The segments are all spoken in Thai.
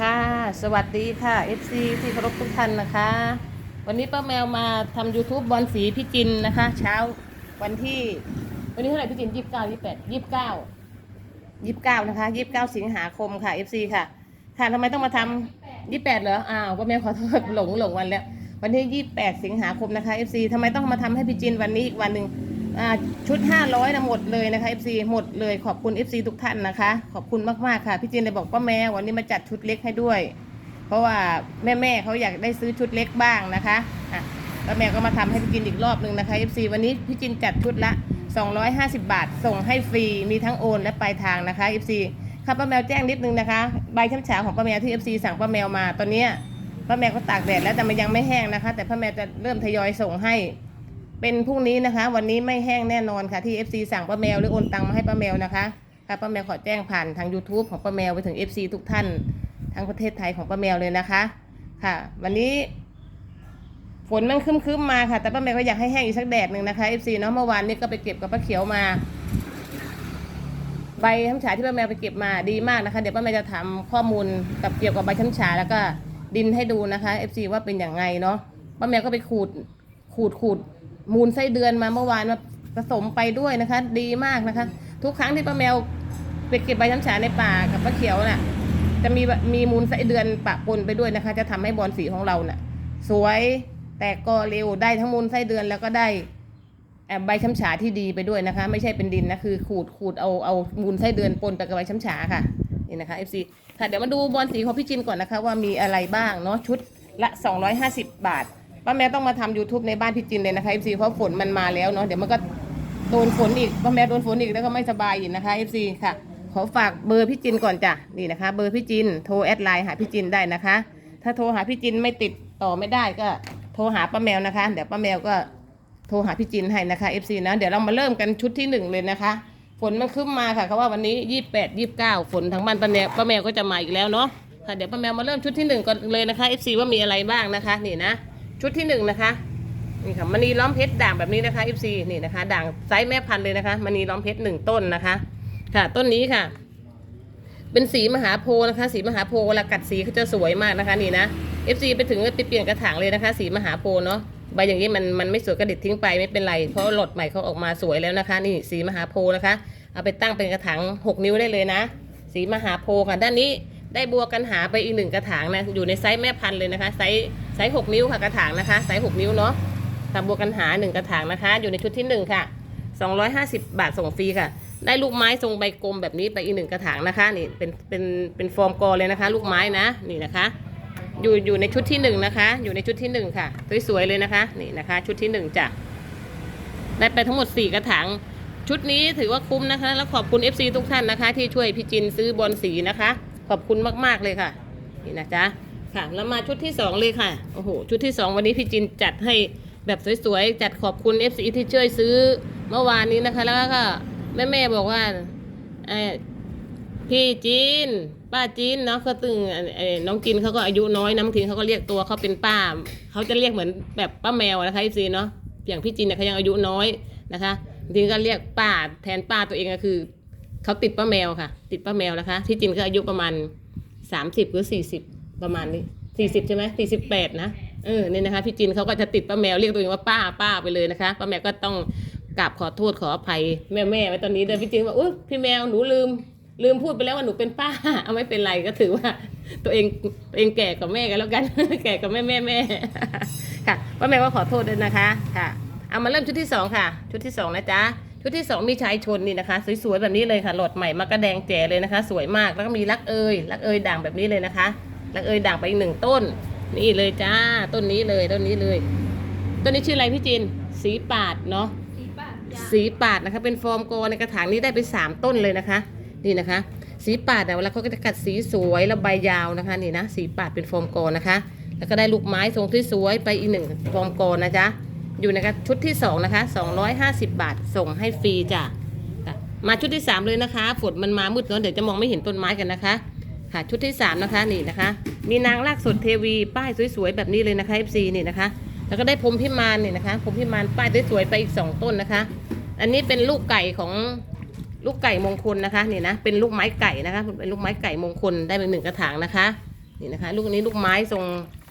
ค่ะ สวัสดีค่ะ FC ที่เคารพทุกท่านนะคะ วันนี้ป้าแมวมาทำ YouTube บอลสีพี่จินนะคะ เช้าวันที่ วันนี้เท่าไหร่พี่จินยี่สิบเก้ายี่สิบแปดยี่สิบเก้ายี่สิบเก้านะคะยี่สิบเก้าสิงหาคมค่ะ FC ค่ะ ค่ะทำไมต้องมาทำยี่สิบแปดเหรออ้าวป้าแมวขอโทษหลงหลงวันแล้ว วันที่ยี่สิบแปดสิงหาคมนะคะ FC ทำไมต้องมาทำให้พี่จินวันนี้อีกวันหนึ่ง ชุดห้าร้อยนะหมดเลยนะคะ FC หมดเลยขอบคุณ FC ทุกท่านนะคะ ขอบคุณมากๆค่ะ พี่จินเลยบอกป้าแมววันนี้มาจัดชุดเล็กให้ด้วย เพราะว่าแม่ๆเขาอยากได้ซื้อชุดเล็กบ้างนะคะอะป้าแมวก็มาทำให้พี่จินอีกรอบหนึ่งนะคะ FC วันนี้พี่จินจัดชุดละ 250 บาท ส่งให้ฟรีมีทั้งโอนและปลายทางนะคะ FC ค่ะป้าแมวแจ้งนิดนึงนะคะใบช้ำฉาของป้าแมวที่ FC สั่งป้าแมวมาตอนนี้ป้าแมวก็ตากแดดแล้วแต่มันยังไม่แห้งนะคะ แต่ป้าแมวจะเริ่มทยอยส่งให้ เป็นพรุ่งนี้นะคะ วันนี้ไม่แห้งแน่นอนค่ะที่ FC สั่งป้าแมวหรือโอนตังมาให้ป้าแมวนะคะค่ะป้าแมวขอแจ้งผ่านทาง YouTube ของป้าแมวไปถึง FC ทุกท่านทั้งประเทศไทยของป้าแมวเลยนะคะ ค่ะ วันนี้ ฝนมันคึ้มๆมาค่ะ แต่ป้าแมวก็อยากให้แห้งอีกสักแดดหนึ่งนะคะ FC เนาะเมื่อวานนี้ก็ไปเก็บกับป้าเขียวมาใบช้ำฉาที่ป้าแมวไปเก็บมาดีมากนะคะ เดี๋ยวป้าแมวจะทำข้อมูลกับเกี่ยวกับใบช้ำฉาแล้วก็ดินให้ดูนะคะ FC ว่าเป็นอย่างไงเนาะป้าแมวก็ไปขูดขูดขูด มูลไส้เดือนมาเมื่อวานมาผสมไปด้วยนะคะ ดีมากนะคะ ทุกครั้งที่ป้าแมวไปเก็บใบช้ำฉาในป่ากับป้าเขียวน่ะ จะมีมีมูลไส้เดือนปะปนไปด้วยนะคะ จะทำให้บอลสีของเราน่ะ สวยแต่ก็เร็วได้ทั้งมูลไส้เดือนแล้วก็ได้ใบช้ำฉาที่ดีไปด้วยนะคะ ไม่ใช่เป็นดินนะคือขูดขูดเอาเอามูลไส้เดือนปนไปกับใบช้ำฉาค่ะนี่นะคะ FC ค่ะเดี๋ยวมาดูบอลสีของพี่จินก่อนนะคะ ว่ามีอะไรบ้างเนาะชุดละ 250 บาท ป้าแม่ต้องมาทำ YouTube ในบ้านพี่จินเลยนะคะ FC เพราะฝนมันมาแล้วเนาะเดี๋ยวมันก็โดนฝนอีกป้าแม่โดนฝนอีกแล้วก็ไม่สบายอีกนะคะ FC ค่ะ ขอฝากเบอร์พี่จินก่อนจ้ะนี่นะคะ เบอร์พี่จินโทรแอดไลน์หาพี่จินได้นะคะ ถ้าโทรหาพี่จินไม่ติดต่อไม่ได้ก็โทรหาป้าแมวนะคะ เดี๋ยวป้าแมวก็โทรหาพี่จินให้นะคะ FC นะเดี๋ยวเรามาเริ่มกันชุดที่หนึ่งเลยนะคะ ฝนมันขึ้นมาค่ะเขาว่าวันนี้ยี่แปดยี่เก้าฝนทั้งบ้านป้าแมวป้าแมวก็จะมาอีกแล้วเนาะค่ะเดี๋ยวป้าแมวมาเริ่มชุดที่หนึ่งก่อนเลยนะคะ FC ว่ามีอะไรบ้างนะคะ นี่นะ ชุดที่หนึ่งนะคะนี่ค่ะมณีล้อมเพชรด่างแบบนี้นะคะ FC นี่นะคะ ด่างไซส์แม่พันธุ์เลยนะคะมณีล้อมเพชรหนึ่งต้นนะคะ ค่ะ ต้นนี้ค่ะ เป็นสีมหาโพนะคะ สีมหาโพเวลากัดสีเขาจะสวยมากนะคะ นี่นะ FC ไปถึงก็ไปเปลี่ยนกระถางเลยนะคะ สีมหาโพเนาะใบอย่างนี้มันมันไม่สวยกระดิดทิ้งไปไม่เป็นไร เพราะหลอดใหม่เขาออกมาสวยแล้วนะคะ นี่สีมหาโพนะคะ เอาไปตั้งเป็นกระถาง6นิ้วได้เลยนะ สีมหาโพค่ะด้านนี้ ได้บัวกันหาไปอีกหนึ่งกระถางนะ อยู่ในไซส์แม่พันธุ์เลยนะคะ ไซส์ไซส์หกนิ้วค่ะกระถางนะคะ ไซส์หกนิ้วเนาะตาบัวกันหาหนึ่งกระถางนะคะ อยู่ในชุดที่หนึ่งค่ะ250บบาทส่งฟรีค่ะ ได้ลูกไม้ทรงใบกลมแบบนี้ไปอีกหนึ่งกระถางนะคะ นี่เป็นเป็นเป็นฟอร์มกอเลยนะคะ ลูกไม้นะ นี่นะคะ อยู่อยู่ในชุดที่หนึ่งนะคะ อยู่ในชุดที่หนึ่งค่ะ สวยๆเลยนะคะ นี่นะคะ ชุดที่หนึ่งจ้ะ ได้ไปทั้งหมดสี่กระถางชุดนี้ถือว่าคุ้มนะคะ แล้วขอบคุณ FC ทุกท่านนะคะ ที่ช่วยพี่จินซื้อบอลสีนะคะ อบคุณมาก ๆ เลยค่ะ นี่นะจ๊ะค่ะ แล้วมาชุดที่สองเลยค่ะ โอ้โห ชุดที่สองวันนี้พี่จินจัดให้แบบสวยๆ จัดขอบคุณ FC ที่ช่วยซื้อเมื่อวานนี้นะคะ แล้วก็แม่ๆบอกว่าเอ่อพี่จีน ป้าจีนเนาะก็ตึงเอ่อน้องจีนเขาก็อายุน้อยนะบางทีเขาก็เรียกตัวเขาเป็นป้า เขาจะเรียกเหมือนแบบป้าแมวนะคะพี่ซีเนาะอย่างพี่จีนเนี่ยเขายังอายุน้อยนะคะบางทีก็เรียกป้าแทนป้าตัวเองก็คือ เขาติดป้าแมวค่ะ ติดป้าแมวนะคะ ที่จีนก็อายุประมาณสามสิบหรือสี่สิบประมาณนี้สี่สิบใช่ไหมสี่สิบแปดนะเออเนี่ยนะคะพี่จีนเขาก็จะติดป้าแมวเรียกตัวเองว่าป้าป้าไปเลยนะคะป้าแมวก็ต้องกราบขอโทษขออภัยแม่แม่ไว้ตอนนี้เดินพี่จีนว่าอุ้ยพี่แมวหนูลืม ลืมพูดไปแล้วว่าหนูเป็นป้าเอาไม่เป็นไรก็ถือว่า ตัวเองตัวเองแก่กับแม่กันแล้วกัน แก่กับแม่แม่แม่ค่ะป้าแม่ก็ขอโทษด้วยนะคะค่ะเอามาเริ่มชุดที่สองค่ะ ชุดที่สองนะจ๊ะ ชุดที่สองมีชายชนนี่นะคะ สวยๆแบบนี้เลยค่ะหลอดใหม่มากระแดงแจ๋เลยนะคะ สวยมากแล้วก็มีรักเอยรักเอยด่างแบบนี้เลยนะคะรักเอยด่างไปอีกหนึ่งต้น นี่เลยจ้าต้นนี้เลยต้นนี้เลย ต้นนี้ชื่ออะไรพี่จินสีปาดเนาะสีปากจ้ะสีปาดนะคะ เป็นฟอร์มโกในกระถางนี้ได้ไปสามต้นเลยนะคะนี่นะคะ สีปาดแต่เวลาเขาก็จะกัดสีสวยแล้วใบยาวนะคะนี่นะสีปาดเป็นฟอร์มโกนะคะ แล้วก็ได้ลูกไม้ทรงที่สวยไปอีกหนึ่งฟอร์มโกนะจ๊ะ อยู่ในกระชุดที่สองนะคะ250บาทส่งให้ฟรีจ้ะมาชุดที่สามเลยนะคะฝนมันมามืดเนาะเดี๋ยวจะมองไม่เห็นต้นไม้กันนะคะ ค่ะชุดที่สามนะคะนี่นะคะ มีนางลากสดเทวีป้ายสวยๆแบบนี้เลยนะคะ FC นี่นะคะ แล้วก็ได้พรมพิมานนี่นะคะพรมพิมานป้ายสวยๆไปอีกสองต้นนะคะ อันนี้เป็นลูกไก่ของลูกไก่มงคลนะคะนี่นะเป็นลูกไม้ไก่นะคะเป็นลูกไม้ไก่มงคลได้เป็นหนึ่งกระถางนะคะนี่นะคะ ลูกนี้ลูกไม้ทรง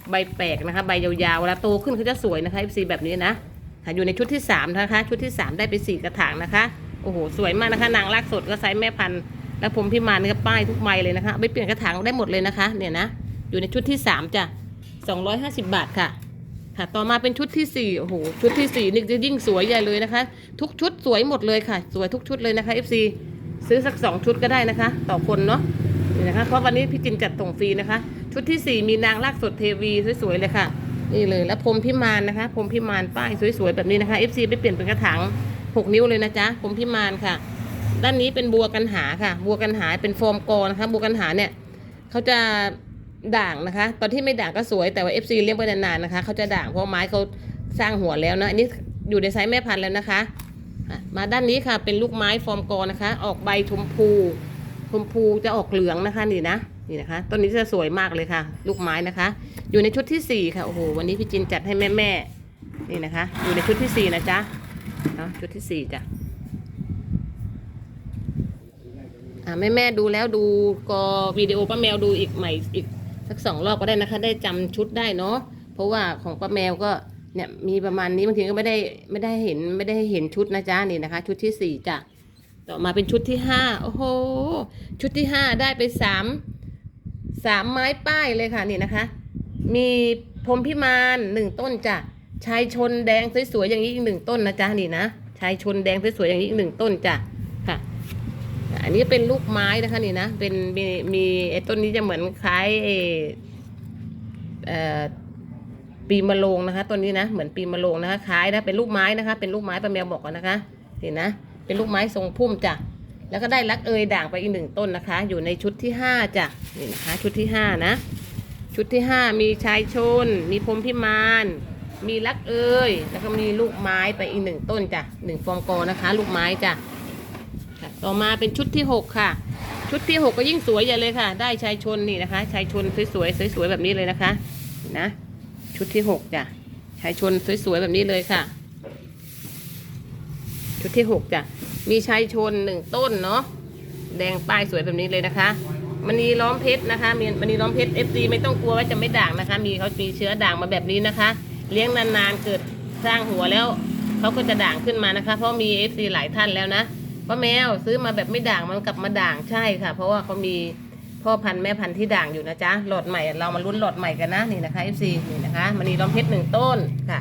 ใบแปลกนะคะ ใบยาวๆเวลาโตขึ้นเขาจะสวยนะคะ FC แบบนี้นะค่ะอยู่ในชุดที่สามนะคะ ชุดที่สามได้ไปสี่กระถางนะคะโอ้โหสวยมากนะคะ นางรากสดก็ไซส์แม่พันธุ์แล้วผมพิมานก็ป้ายทุกใบเลยนะคะไปเปลี่ยนกระถางได้หมดเลยนะคะ เนี่ยนะ อยู่ในชุดที่สามจ้ะ250 บาทค่ะ ค่ะ ต่อมาเป็นชุดที่สี่โอ้โหชุดที่สี่นี่จะยิ่งสวยใหญ่เลยนะคะ ทุกชุดสวยหมดเลยค่ะ สวยทุกชุดเลยนะคะ FC ซื้อสักสองชุดก็ได้นะคะ ต่อคนเนาะนี่นะคะเพราะวันนี้พี่จินจัดส่งฟรีนะคะ ชุดที่สี่มีนางลากสดเทวีสวยๆเลยค่ะ นี่เลยแล้วพรมพิมานนะคะพรมพิมานป้ายสวยๆแบบนี้นะคะ FC ไปเปลี่ยนเป็นกระถางหกนิ้วเลยนะจ๊ะพรมพิมานค่ะ ด้านนี้เป็นบัวกันหาค่ะ บัวกันหาเป็นโฟมกอนะคะบัวกันหาเนี่ยเขาจะด่างนะคะ ตอนที่ไม่ด่างก็สวยแต่ว่า FC เลี้ยงไปนานๆนะคะเขาจะด่างเพราะไม้เขาสร้างหัวแล้วนะอันนี้อยู่ในไซส์แม่พันธุ์แล้วนะคะอะมาด้านนี้ค่ะเป็นลูกไม้ฟอร์มกอนะคะ ออกใบชมพูชมพูจะออกเหลืองนะคะนี่นะ นี่นะคะต้นนี้จะสวยมากเลยค่ะ ลูกไม้นะคะ อยู่ในชุดที่สี่ค่ะโอ้โหวันนี้พี่จินจัดให้แม่ๆนี่นะคะ อยู่ในชุดที่สี่นะจ๊ะเนาะชุดที่สี่จ้ะอ่าแม่แม่ดูแล้วดูก็วิดีโอป้าแมวดูอีกใหม่อีกสักสองรอบก็ได้นะคะ ได้จำชุดได้เนาะเพราะว่าของป้าแมวก็เนี่ยมีประมาณนี้บางทีก็ไม่ได้ไม่ได้เห็นไม่ได้เห็นชุดนะจ๊ะนี่นะคะ ชุดที่สี่จ้ะต่อมาเป็นชุดที่ห้าโอ้โห ชุดที่ห้าได้ไปสาม สามไม้ป้ายเลยค่ะนี่นะคะ มีพรมพิมานหนึ่งต้นจ้ะชายชนแดงสวยๆอย่างนี้อีกหนึ่งต้นนะจ๊ะนี่นะชายชนแดงสวยๆอย่างนี้อีกหนึ่งต้นจ้ะค่ะ อันนี้เป็นลูกไม้นะคะนี่นะเป็นมีมีไอ้ต้นนี้จะเหมือนคล้ายเอ่อปีมะโรงนะคะต้นนี้นะเหมือนปีมะโรงนะคะคล้ายนะเป็นลูกไม้นะคะ เป็นลูกไม้ป้าแมวบอกกันนะคะนี่นะเป็นลูกไม้ทรงพุ่มจ้ะ แล้วก็ได้รักเอยด่างไปอีกหนึ่งต้นนะคะ อยู่ในชุดที่ห้าจ้ะนี่นะคะชุดที่ห้านะ ชุดที่ห้ามีชายชน มีพรมพิมานมีรักเอยแล้วก็มีลูกไม้ไปอีกหนึ่งต้นจ้ะหนึ่งฟองโกนะคะ ลูกไม้จ้ะต่อมาเป็นชุดที่หกค่ะ ชุดที่หกก็ยิ่งสวยใหญ่เลยค่ะ ได้ชายชนนี่นะคะ ชายชนสวยๆสวยๆแบบนี้เลยนะคะนี่นะชุดที่หกจ้ะชายชนสวยๆแบบนี้เลยค่ะ ชุดที่หกจ้ะ มีชายชนหนึ่งต้นเนาะแดงป้ายสวยแบบนี้เลยนะคะมณีล้อมเพชรนะคะมีมณีล้อมเพชรเอฟซีไม่ต้องกลัวว่าจะไม่ด่างนะคะ มีเขามีเชื้อด่างมาแบบนี้นะคะ เลี้ยงนานๆเกิดสร้างหัวแล้วเขาก็จะด่างขึ้นมานะคะ เพราะมีเอฟซีหลายท่านแล้วนะป้าแมวซื้อมาแบบไม่ด่างมันกลับมาด่างใช่ค่ะ เพราะว่าเขามีพ่อพันธุ์แม่พันธุ์ที่ด่างอยู่นะจ๊ะหลอดใหม่เรามาลุ้นหลอดใหม่กันนะนี่นะคะ FC นี่นะคะมณีล้อมเพชรหนึ่งต้นค่ะ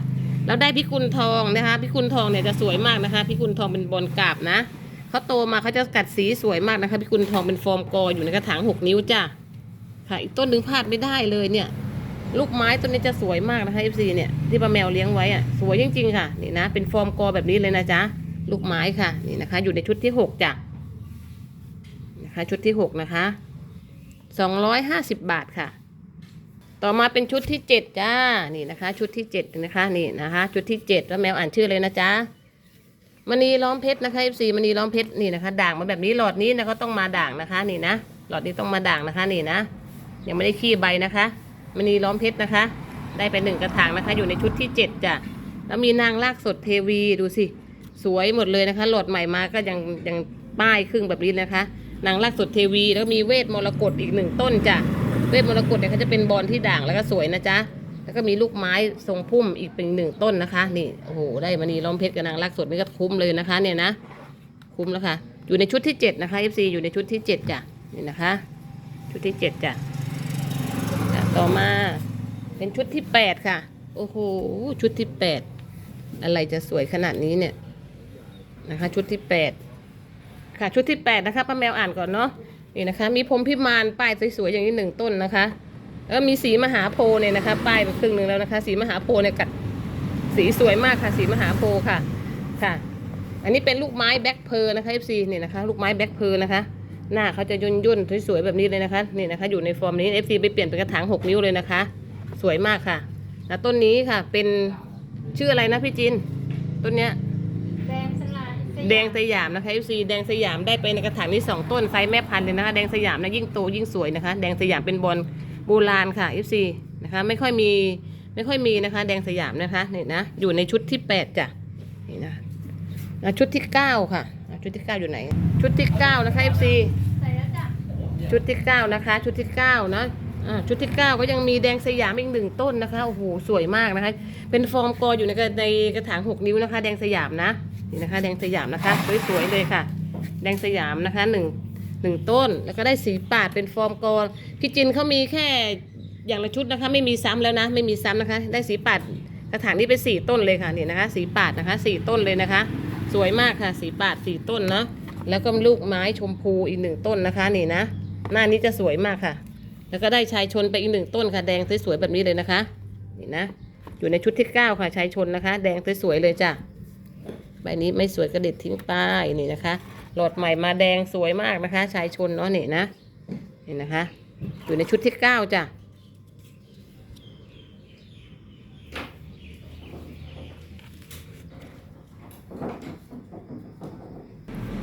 แล้วได้พิกุลทองนะคะ พิกุลทองเนี่ยจะสวยมากนะคะ พิกุลทองเป็นบอลกาบนะเขาโตมาเขาจะกัดสีสวยมากนะคะ พิกุลทองเป็นฟอร์มกออยู่ในกระถางหกนิ้วจ้ะค่ะ อีกต้นหนึ่งพลาดไม่ได้เลยเนี่ย ลูกไม้ต้นนี้จะสวยมากนะคะ FC เนี่ยที่ป้าแมวเลี้ยงไว้อะสวยจริงๆค่ะนี่นะ เป็นฟอร์มกอแบบนี้เลยนะจ๊ะลูกไม้ค่ะนี่นะคะ อยู่ในชุดที่หกจ้ะนะคะ ชุดที่หกนะคะสองร้อยห้าสิบบาทค่ะ ต่อมาเป็นชุดที่เจ็ดจ้า นี่นะคะ ชุดที่เจ็ดนะคะ นี่นะคะ ชุดที่เจ็ดแล้วแมวอ่านชื่อเลยนะจ๊ะมณีล้อมเพชรนะคะสีมณีล้อมเพชรนี่นะคะ ด่างมาแบบนี้หลอดนี้นะก็ต้องมาด่างนะคะ นี่นะ หลอดนี้ต้องมาด่างนะคะ นี่นะ ยังไม่ได้ขี้ใบนะคะมณีล้อมเพชรนะคะ ได้ไปหนึ่งกระถางนะคะ อยู่ในชุดที่เจ็ดจ้ะ แล้วมีนางลากสดเทวีดูสิ สวยหมดเลยนะคะโหลดใหม่มาก็ยังยังป้ายครึ่งแบบนี้นะคะ นางลากสดเทวีแล้วมีเวทมรกตอีกหนึ่งต้นจ้ะ เวทมรกตเนี่ยเขาจะเป็นบอลที่ด่างแล้วก็สวยนะจ๊ะ แล้วก็มีลูกไม้ทรงพุ่มอีกเป็นหนึ่งต้นนะคะ นี่โอ้โหได้มานีล้อมเพชรกับนางลากสดนี่ก็คุ้มเลยนะคะ เนี่ยนะ คุ้มแล้วค่ะ อยู่ในชุดที่เจ็ดนะคะ FC อยู่ในชุดที่เจ็ดจ้ะนี่นะคะ ชุดที่เจ็ดจ้ะจ้ะต่อมาเป็นชุดที่แปดค่ะ โอ้โหชุดที่แปดอะไรจะสวยขนาดนี้เนี่ยนะคะ ชุดที่แปดค่ะชุดที่แปดนะคะป้าแมวอ่านก่อนเนาะ นี่นะคะ มีพรมพิมานป้ายสวยๆอย่างนี้หนึ่งต้นนะคะแล้วก็มีสีมหาโพเนี่ยนะคะ ป้ายไปครึ่งหนึ่งแล้วนะคะ สีมหาโพเนี่ยกัดสีสวยมากค่ะ สีมหาโพค่ะค่ะ อันนี้เป็นลูกไม้แบ็คเพอร์นะคะ FC นี่นะคะ ลูกไม้แบ็คเพอร์นะคะ หน้าเขาจะย่นย่นๆสวยๆแบบนี้เลยนะคะนี่นะคะ อยู่ในฟอร์มนี้ FC ไปเปลี่ยนเป็นกระถางหกนิ้วเลยนะคะ สวยมากค่ะแล้วต้นนี้ค่ะเป็นชื่ออะไรนะพี่จินต้นเนี้ย แดงสยามนะคะ FC แดงสยามได้ไปในกระถางนี้สองต้นไซส์แม่พันธุ์เลยนะคะ แดงสยามนะยิ่งโตยิ่งสวยนะคะ แดงสยามเป็นบอลโบราณค่ะ FC นะคะไม่ค่อยมีไม่ค่อยมีนะคะ แดงสยามนะคะนี่นะอยู่ในชุดที่แปดจ้ะนี่นะอะ ชุดที่เก้าค่ะอะชุดที่เก้าอยู่ไหน ชุดที่เก้านะคะ FC ใส่แล้วจ้ะชุดที่เก้านะคะ ชุดที่เก้านะอ่าชุดที่ 9 ก็ยังมีแดงสยามอีกหนึ่งต้นนะคะโอ้โหสวยมากนะคะ เป็นฟอร์มกออยู่ในกระในกระถาง 6 นิ้วนะคะ แดงสยามนะ นี่นะคะ แดงสยามนะคะสวยๆเลยค่ะ แดงสยามนะคะหนึ่งหนึ่งต้นแล้วก็ได้สีปาดเป็นฟอร์มกอพี่จินเขามีแค่อย่างละชุดนะคะ ไม่มีซ้ำแล้วนะ ไม่มีซ้ำนะคะ ได้สีปาดกระถางนี้เป็นสี่ต้นเลยค่ะนี่นะคะ สีปาดนะคะสี่ต้นเลยนะคะ สวยมากค่ะ สีปาดสี่ต้นเนาะแล้วก็ลูกไม้ชมพูอีกหนึ่งต้นนะคะนี่นะ หน้านี้จะสวยมากค่ะ แล้วก็ได้ชายชนไปอีกหนึ่งต้นค่ะ แดงสวยๆแบบนี้เลยนะคะ นี่นะ อยู่ในชุดที่เก้าค่ะชายชนนะคะ แดงสวยๆเลยจ้ะ ใบนี้ไม่สวยกระเด็ดทิ้งไป้นี่นะคะ หลอดใหม่มาแดงสวยมากนะคะ ชายชนเนาะนี่นะนี่นะคะ อยู่ในชุดที่เก้าจ้ะ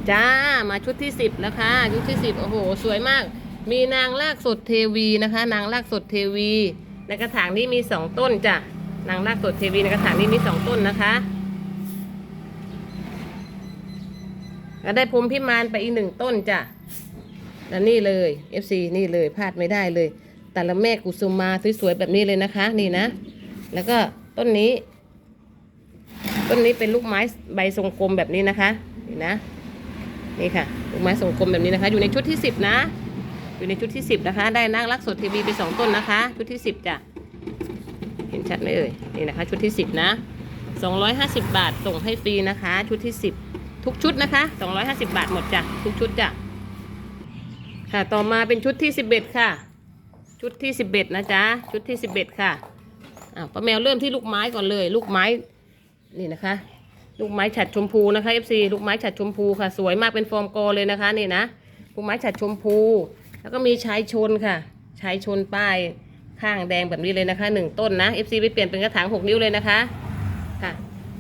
จ้ามาชุดที่สิบแล้วค่ะชุดที่สิบโอ้โห สวยมาก มีนางลากสดเทวีนะคะ นางลากสดเทวี ในกระถางนี้มีสองต้นจ้ะนางลากสดเทวีในกระถางนี้มีสองต้นนะคะ ก็ได้พรมพิมานไปอีกหนึ่งต้นจ้ะแล้วนี่เลย FC นี่เลยพลาดไม่ได้เลย แต่ละแม่กุสุมาสวยๆแบบนี้เลยนะคะ นี่นะ แล้วก็ต้นนี้ ต้นนี้เป็นลูกไม้ใบทรงกลมแบบนี้นะคะนี่นะ นี่ค่ะ ลูกไม้ทรงกลมแบบนี้นะคะ อยู่ในชุดที่สิบนะ อยู่ในชุดที่สิบนะคะ ได้นางรักสดทีวีไปสองต้นนะคะ ชุดที่สิบจ้ะ เห็นชัดไหมเอ่ย นี่นะคะ ชุดที่สิบนะสองร้อยห้าสิบบาทส่งให้ฟรีนะคะ ชุดที่สิบ ทุกชุดนะคะ 250 บาทหมดจ้ะทุกชุดจ้ะค่ะต่อมาเป็นชุดที่ 11 ค่ะ ชุดที่ 11 นะจ๊ะชุดที่ 11 ค่ะอ่าป้าแมวเริ่มที่ลูกไม้ก่อนเลย ลูกไม้นี่นะคะ ลูกไม้ฉัดชมพูนะคะ FC ลูกไม้ฉัดชมพูค่ะ สวยมากเป็นฟอร์มกอเลยนะคะนี่นะลูกไม้ฉัดชมพู แล้วก็มีชายชนค่ะชายชนป้ายข้างแดงแบบนี้เลยนะคะหนึ่งต้นนะ FC ไปเปลี่ยนเป็นกระถาง 6 นิ้วเลยนะคะ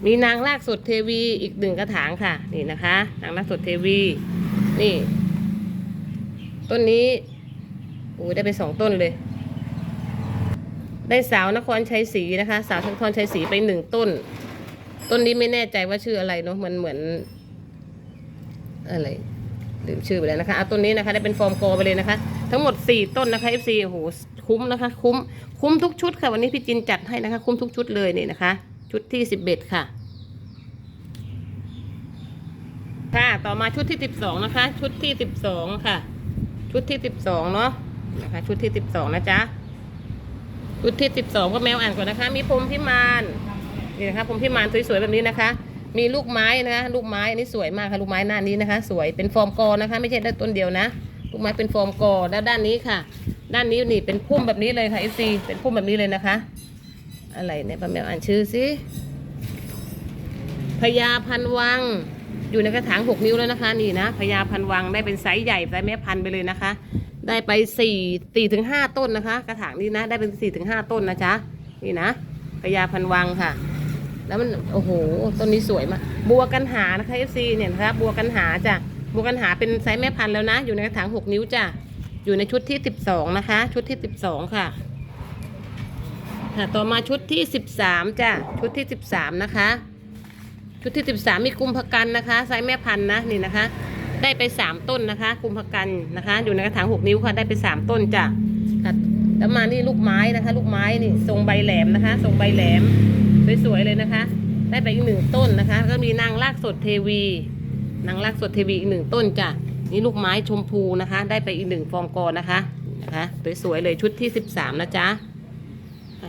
มีนางลากสดเทวีอีกหนึ่งกระถางค่ะ นี่นะคะ นางลากสดเทวี นี่ ต้นนี้โอ้ยได้ไปสองต้นเลย ได้สาวนครชัยศรีนะคะ สาวนครชัยศรีไปหนึ่งต้น ต้นนี้ไม่แน่ใจว่าชื่ออะไรเนาะมันเหมือน อะไรลืมชื่อไปแล้วนะคะเอาต้นนี้นะคะ ได้เป็นฟอร์มโกไปเลยนะคะ ทั้งหมดสี่ต้นนะคะ FC โอ้โหคุ้มนะคะ คุ้มคุ้มทุกชุดค่ะวันนี้พี่จินจัดให้นะคะ คุ้มทุกชุดเลยนี่นะคะ ชุดที่สิบเอ็ดค่ะ ค่ะต่อมาชุดที่สิบสองนะคะ ชุดที่สิบสองค่ะ ชุดที่สิบสองเนาะนะคะ ชุดที่สิบสองนะจ๊ะชุดที่สิบสองก็แมวอ่านก่อนนะคะ มีพรมพิมานนี่นะคะพรมพิมานสวยๆแบบนี้นะคะ มีลูกไม้นะคะลูกไม้อันนี้สวยมากค่ะลูกไม้หน้านี้นะคะ สวยเป็นฟอร์มกอนะคะ ไม่ใช่ได้ต้นเดียวนะลูกไม้เป็นฟอร์มกอแล้วด้านนี้ค่ะ ด้านนี้นี่เป็นพุ่มแบบนี้เลยค่ะ FC เป็นพุ่มแบบนี้เลยนะคะ อะไรเนี่ยป้าแมวอ่านชื่อสิพญาพันวัง อยู่ในกระถางหกนิ้วแล้วนะคะนี่นะพญาพันวังได้เป็นไซส์ใหญ่ไซส์แม่พันไปเลยนะคะ ได้ไปสี่สี่ถึงห้าต้นนะคะ กระถางนี้นะ ได้เป็นสี่ถึงห้าต้นนะจ๊ะนี่นะพญาพันวังค่ะ แล้วมันโอ้โหต้นนี้สวยมากบัวกันหานะคะเอฟซีเนี่ยนะคะบัวกันหาจ้ะบัวกันหาเป็นไซส์แม่พันแล้วนะ อยู่ในกระถางหกนิ้วจ้ะอยู่ในชุดที่สิบสองนะคะ ชุดที่สิบสองค่ะ ค่ะต่อมาชุดที่สิบสามจ้ะชุดที่สิบสามนะคะ ชุดที่สิบสามมีกุมภกันนะคะไซส์แม่พันธุ์นะนี่นะคะ ได้ไปสามต้นนะคะ กุมภกันนะคะ อยู่ในกระถางหกนิ้วค่ะได้ไปสามต้นจ้ะค่ะแล้วมานี่ลูกไม้นะคะ ลูกไม้นี่ทรงใบแหลมนะคะ ทรงใบแหลมสวยๆเลยนะคะ ได้ไปอีกหนึ่งต้นนะคะ ก็มีนางลากสดเทวี นางลากสดเทวีอีกหนึ่งต้นจ้ะนี่ลูกไม้ชมพูนะคะ ได้ไปอีกหนึ่งฟองกอนะคะนะคะสวยๆเลยชุดที่สิบสามนะจ๊ะ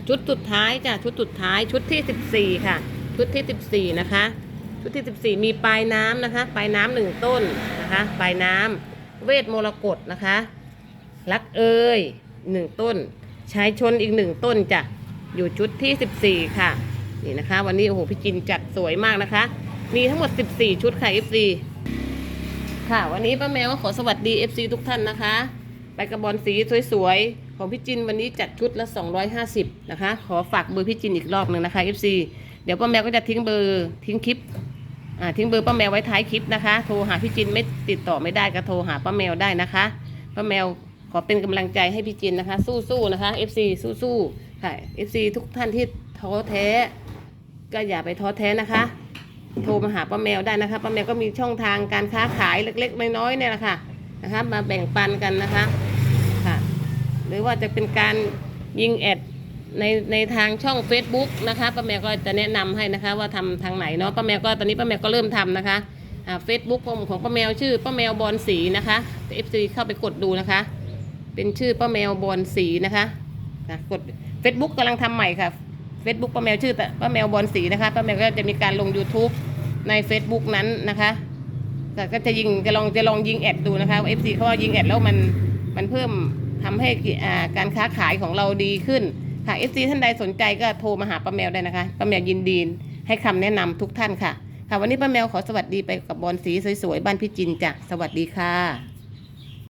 ชุดสุดท้ายจ้ะชุดสุดท้ายชุดที่สิบสี่ค่ะ ชุดที่สิบสี่นะคะ ชุดที่สิบสี่มีปลายน้ำนะคะ ปลายน้ำหนึ่งต้นนะคะปลายน้ำเวทมรกตนะคะ รักเอ่ยหนึ่งต้นชายชนอีกหนึ่งต้นจ้ะอยู่ชุดที่สิบสี่ค่ะนี่นะคะ วันนี้โอ้โหพี่จินจัดสวยมากนะคะ มีทั้งหมด14ชุดค่ะ FC ค่ะ วันนี้ป้าแมวก็ขอสวัสดี FC ทุกท่านนะคะ ไปกระบอลสีสวยๆ ของพี่จินวันนี้จัดชุดละ 250 นะคะ ขอฝากเบอร์พี่จินอีกรอบหนึ่งนะคะ FC เดี๋ยวป้าแมวก็จะทิ้งเบอร์ทิ้งคลิปอ่าทิ้งเบอร์ป้าแมวไว้ท้ายคลิปนะคะ โทรหาพี่จินไม่ติดต่อไม่ได้ก็โทรหาป้าแมวได้นะคะป้าแมวขอเป็นกำลังใจให้พี่จินนะคะ สู้ๆนะคะ FC สู้ๆค่ะ FC ทุกท่านที่ท้อแท้ ก็อย่าไปท้อแท้นะคะ โทรมาหาป้าแมวได้นะคะป้าแมวก็มีช่องทางการค้าขายเล็กๆน้อยๆเนี่ยแหละค่ะนะคะมาแบ่งปันกันนะคะ หรือว่าจะเป็นการยิงแอดในในทางช่อง Facebook นะคะป้าแมวก็จะแนะนำให้นะคะว่าทำทางไหนเนาะป้าแมวก็ตอนนี้ป้าแมวก็เริ่มทำนะคะอ่าเฟซบุ๊กของป้าแมวชื่อป้าแมวบอลสีนะคะเอฟซีเข้าไปกดดูนะคะ เป็นชื่อป้าแมวบอลสีนะคะนะกด Facebook กำลังทำใหม่ค่ะ Facebook ป้าแมวชื่อแต่ป้าแมวบอลสีนะคะป้าแมวก็จะมีการลง YouTube ใน Facebook นั้นนะคะก็จะยิงจะลองจะลองยิงแอดดูนะคะเอฟซีเขาว่ายิงแอดแล้วมันมันเพิ่ม ทำให้การค้าขายของเราดีขึ้นค่ะเอฟซีท่านใดสนใจก็โทรมาหาป้าแมวได้นะคะป้าแมวยินดีให้คำแนะนำทุกท่านค่ะค่ะวันนี้ป้าแมวขอสวัสดีไปกับบอลสีสวยๆบ้านพี่จินจ้ะสวัสดีค่ะ